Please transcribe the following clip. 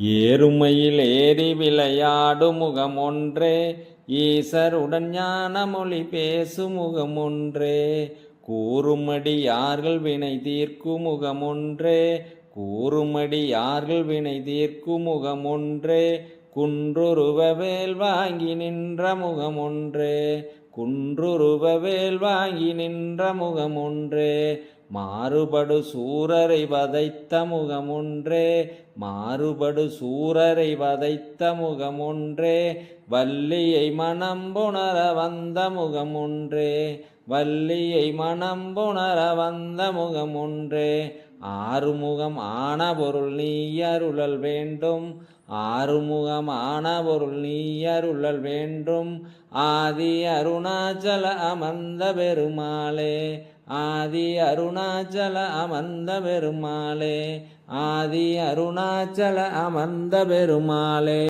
ஏறுமையில் ஏறி விளையாடு முகம் ஒன்றே ஈசருடன் ஞான மொழி பேசு முகம் ஒன்றே கூறுமடி யார்கள் வினை தீர்க்கும் முகம் ஒன்றே கூறுமடி யார்கள் வினை தீர்க்கும் முகம் ஒன்றே குன்றுருவ வேல் வாங்கி நின்ற முகம் ஒன்றே குன்றுருவ வேல் வாங்கி நின்ற முகம் ஒன்றே மாறுபடு சூரரை வதைத்த முகமுன்றே மாறுபடு சூரரை வதைத்த முகமுன்றே வள்ளியை மனம் புணர வந்த முகமுன்றே வள்ளியை மனம் புணர வந்த முகமுன்றே. ஆறுமுகம் ஆன பொருள் நீ அருளல் வேண்டும் ஆறுமுகம் ஆன பொருள் நீ அருளல் வேண்டும் ஆதி அருணாச்சல அமர்ந்த பெருமாளே. ஆதி அருணாச்சல அமர்ந்த பெருமாளே ஆதி அருணாச்சல அமர்ந்த பெருமாளே.